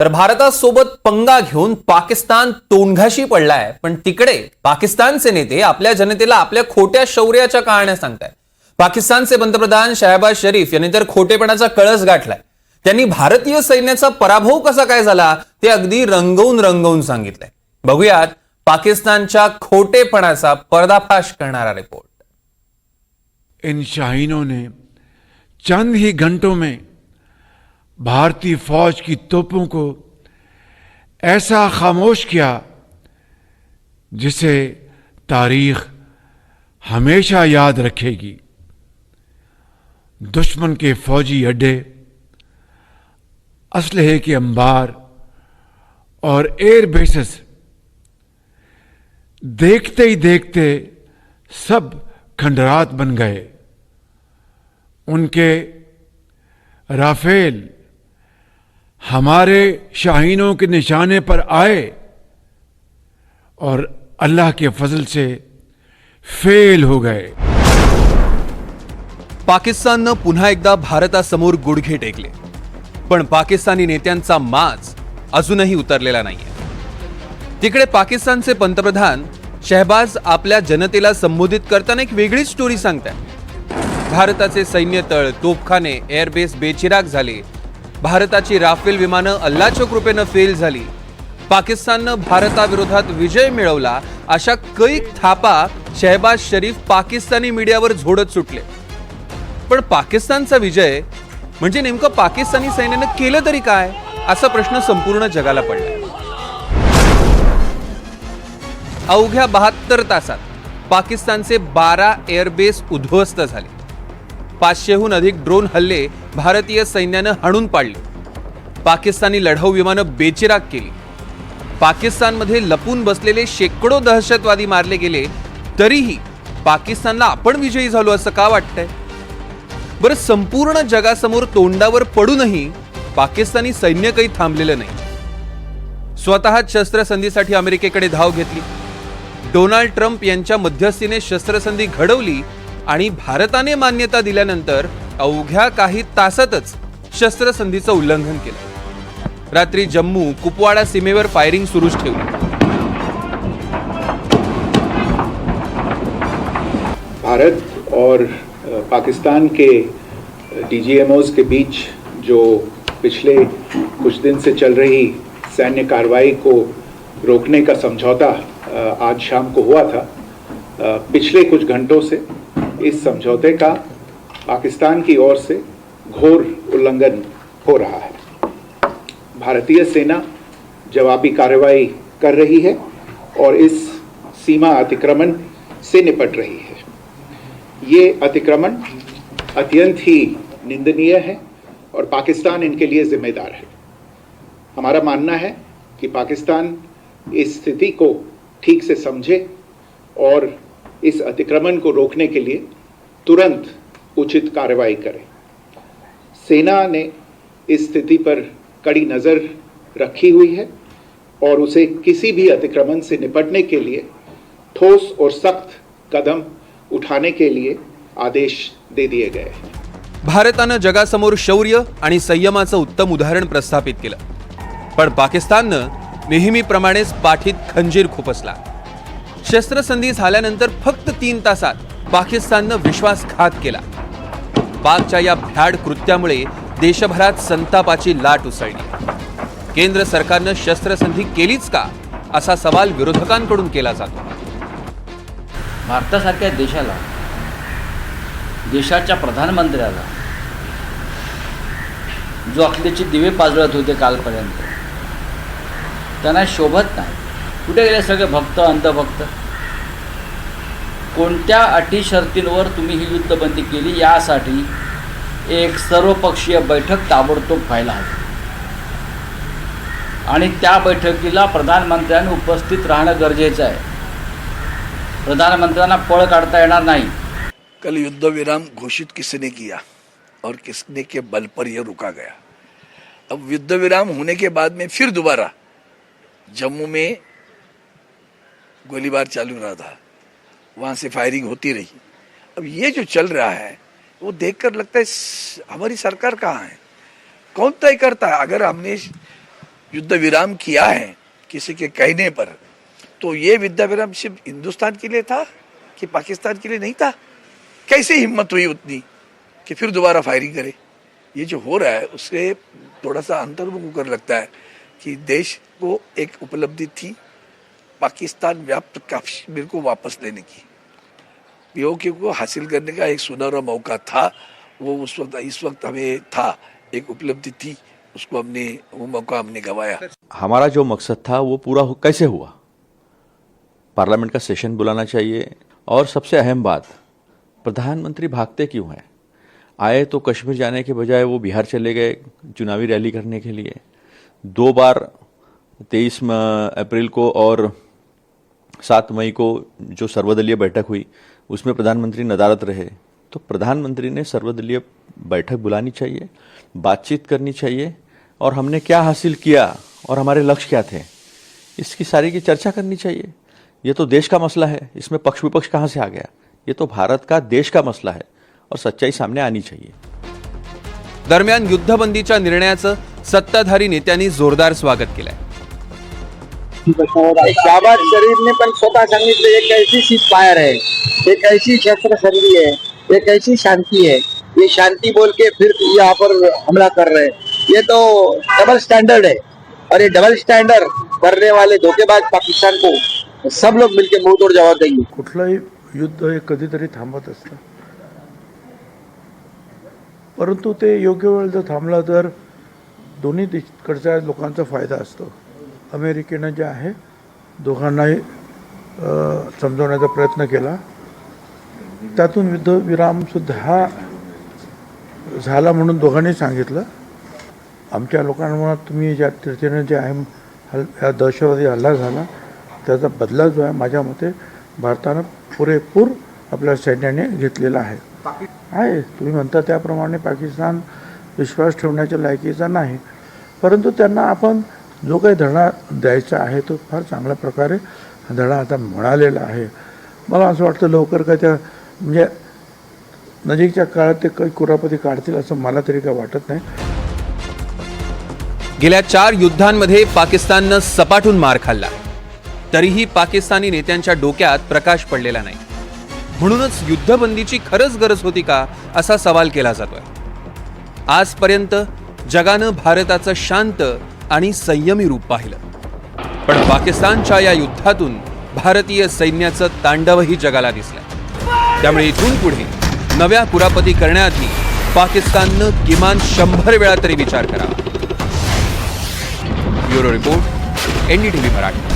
तर भारतासोबत पंगा घेऊन पाकिस्तान तोंडघाशी पडलाय. पण तिकडे पाकिस्तानचे नेते आपल्या जनतेला आपल्या खोट्या शौर्याच्या कहाण्या सांगतायत. पाकिस्तानचे पंतप्रधान शहबाज शरीफ यांनी तर खोटेपणाचा कळस गाठलाय. त्यांनी भारतीय सैन्याचा पराभव कसा काय झाला ते अगदी रंगवून रंगवून सांगितलंय. बघूयात पाकिस्तानच्या खोटेपणाचा पर्दाफाश करणारा रिपोर्ट इन शाहीनों ने चंद ही घंटों में भारतीय फौज की तोपों को ऐसा खामोश किया जिसे तारीख हमेशा याद रखेगी। दुश्मन के फौजी अड्डे, असलहे के अंबार और एयर बेसिस देखते ही देखते सब खंडरात बन गए। उनके राफेल हमारे शाहीनों के निशाने पर आए और अल्लाह के फजल से फेल हो गए। पाकिस्ताननं पुन्हा एकदा भारतासमोर गुडघे टेकले. पण पाकिस्तानी नेत्यांचा माज अजूनही उतरलेला नाहीये. तिकडे पाकिस्तानचे पंतप्रधान शहबाज आपल्या जनतेला संबोधित करताना एक वेगळीच स्टोरी सांगतात भारताचे सैन्य तळ तोफखाने एअरबेस बेचिराग झाले. भारताची राफेल विमानं अल्लाच्या कृपेनं फेल झाली. पाकिस्ताननं भारताविरोधात विजय मिळवला अशा कैक थापा शहबाज शरीफ पाकिस्तानी मीडियावर झोडत सुटले. पण पाकिस्तानचा विजय म्हणजे नेमकं पाकिस्तानी सैन्यानं केलं तरी काय असा प्रश्न संपूर्ण जगाला पडला. अवघ्या बहात्तर तासात पाकिस्तानचे बारा एअरबेस उद्ध्वस्त झाले. पाचशेहून अधिक ड्रोन हल्ले भारतीय सैन्यानं हाणून पाडले. पाकिस्तानी लढाऊ विमानं बेचिराग केली. पाकिस्तानमध्ये लपून बसलेले शेकडो दहशतवादी मारले गेले तरीही पाकिस्तानला आपण विजयी झालो असं का वाटतंय? बरं संपूर्ण जगासमोर तोंडावर पडूनही पाकिस्तानी सैन्य काही थांबलेलं नाही. स्वतःच शस्त्रसंधीसाठी अमेरिकेकडे धाव घेतली. डोनाल्ड ट्रम्प यांच्या मध्यस्थीने शस्त्रसंधी घडवली आणि भारताने मान्यता दिल्यानंतर अवघ्या काही तासातच शस्त्रसंधीचं उल्लंघन केलं. रात्री जम्मू कुपवाडा सीमेवर फायरिंग सुरूच ठेवली. भारत और पाकिस्तान के डीजीएमओज के बीच जो पिछले कुछ दिन से चल रही सैन्य कार्रवाई को रोकने का समझौता आज शाम को हुआ था पिछले कुछ घंटों से इस समझौते का पाकिस्तान की ओर से घोर उल्लंघन हो रहा है। भारतीय सेना जवाबी कार्रवाई कर रही है और इस सीमा अतिक्रमण से निपट रही है। ये अतिक्रमण अत्यंत ही निंदनीय है और पाकिस्तान इनके लिए जिम्मेदार है। हमारा मानना है कि पाकिस्तान इस स्थिति को ठीक से समझे और इस अतिक्रमण को रोकने के लिए तुरंत उचित कार्रवाई करे। सेना ने इस स्थिति पर कड़ी नज़र रखी हुई है और उसे किसी भी अतिक्रमण से निपटने के लिए ठोस और सख्त कदम उठाने के लिए आदेश दे दिए गए हैं। भारतानं जगासमोर शौर्य आणि संयमाचं उत्तम उदाहरण प्रस्थापित केलं. पण पाकिस्ताननं नेहमीप्रमाणेच पाठीत खंजीर खुपसला. शस्त्रसंधी झाल्यानंतर फक्त तीन तासात पाकिस्ताननं विश्वासघात केला. पाकच्या या भ्याड कृत्यामुळे देशभरात संतापाची लाट उसळली. केंद्र सरकारनं शस्त्रसंधी केलीच का? असा सवाल विरोधकांकडून केला जातो. भारतासारख्या देशाला देशाच्या प्रधानमंत्र्याला जो अखिलेचे दिवे पाजळत होते कालपर्यंत त्यांना शोभत नाही. कुठे गेले सगळे भक्त अंधभक्त? कोणत्या अटी शर्तींवर तुम्ही ही युद्धबंदी केली? यासाठी एक सर्वपक्षीय बैठक ताबडतोब व्हायला हवी. आणि त्या बैठकीला प्रधानमंत्र्यांनी उपस्थित राहणं गरजेचं आहे. प्रधानमंत्र्यांना पळ काढता येणार नाही. कल युद्धविराम घोषित किसने किया और किसने के बल पर यह रुका गया? अब युद्धविराम होने के बाद में फिर दोबारा जम्मू में गोलीबार चालू रहा था। वहाँ से फायरिंग होती रही। अब ये जो चल रहा है, वो देखकर लगता है हमारी सरकार कहाँ है? कौन तय करता है? अगर हमने युद्ध विराम किया है, किसी के कहने पर तो ये युद्ध विराम सिर्फ़ हिंदुस्तान के लिए था कि पाकिस्तान के लिए नहीं था? कैसे हिम्मत हुई उतनी कि फिर दोबारा फायरिंग करे? ये जो हो रहा है, उससे थोड़ा सा अंतर्मुख होकर लगता है कि देश को एक उपलब्धि थी। पाकिस्तान व्याप्त कश्मीर को वापस लेने की। पीओके को हासिल करने का एक सुनहरा मौका था। वो उस वक्त, इस वक्त हमें था, एक उपलब्धि थी, उसको हमने, वो मौका हमने गंवाया। हमारा जो मकसद था, वो पूरा कैसे हुआ? पार्लियामेंट का सेशन बुलाना चाहिए। और सबसे अहम बात, प्रधानमंत्री भागते क्यों हैं? आए तो कश्मीर जाने के बजाय वो बिहार चले गए चुनावी रैली करने के लिए। दो बार, तेईस अप्रैल को और सात मई को जो सर्वदलीय बैठक हुई, उसमें प्रधानमंत्री नदारत रहे। तो प्रधानमंत्री ने सर्वदलीय बैठक बुलानी चाहिए, बातचीत करनी चाहिए, और हमने क्या हासिल किया और हमारे लक्ष्य क्या थे, इसकी सारी की चर्चा करनी चाहिए। ये तो देश का मसला है, इसमें पक्ष विपक्ष कहाँ से आ गया? ये तो भारत का देश का मसला है, और सच्चाई सामने आनी चाहिए। दरम्यान युद्धबंदीच्या निर्णयाचं सत्ताधारी नेत्यांनी जोरदार स्वागत केलंय. शहबाज शरीरने पण स्वतः सांगितलं एक ऐसी सीज पायर है एक ऐसी शस्त्र शरीर है एक ऐसी शांति है ये शांति बोल के फिर यहाँ पर हमला कर रहे हैं. ये तो डबल स्टैंडर्ड है. और ये डबल स्टैंडर्ड करने वाले धोखेबाज पाकिस्तान को सब लोग मिलकर मुंह तोड़ जवाब देंगे। कुठलंही युद्ध हे कधीतरी थांबत असतं. परंतु ते योग्य वेळ जर थांबला तर दोन्ही देशकडच्या लोकांचा फायदा असतो. अमेरिकेनं जे आहे दोघांनाही समजवण्याचा प्रयत्न केला. त्यातून युद्धविरामसुद्धा हा झाला म्हणून दोघांनी सांगितलं. आमच्या लोकांमुळे तुम्ही ज्या रीतीने जे आहे हल या दहशतवादी हल्ला झाला त्याचा बदला जो आहे माझ्या मते भारतानं पुरेपूर आपल्या सैन्याने घेतलेला आहे. आहे तुम्ही म्हणता त्याप्रमाणे पाकिस्तान विश्वास ठेवण्याच्या लायकीचा नाही परंतु त्यांना आपण जो काही धडा द्यायचा आहे तो फार चांगल्या प्रकारे धडा आता म्हणालेला आहे. मला असं वाटतं लवकर काय त्या म्हणजे नजीकच्या काळात ते काही कुरापती काढतील असं मला तरी काय वाटत नाही. गेल्या चार युद्धांमध्ये पाकिस्ताननं सपाटून मार खाल्ला. तरीही पाकिस्तानी नेत्यांच्या डोक्यात प्रकाश पडलेला नाही. म्हणूनच युद्धबंदीची खरंच गरज होती का असा सवाल केला जातोय. आजपर्यंत जगानं भारताचं शांत आणि संयमी रूप पाहिलं. पण पाकिस्तानच्या या युद्धातून भारतीय सैन्याचं तांडवही जगाला दिसलं. त्यामुळे इथून पुढे नव्या कुरापती करण्याआधी पाकिस्ताननं किमान शंभर वेळा तरी विचार करावा. Bureau report NDTV Marathi.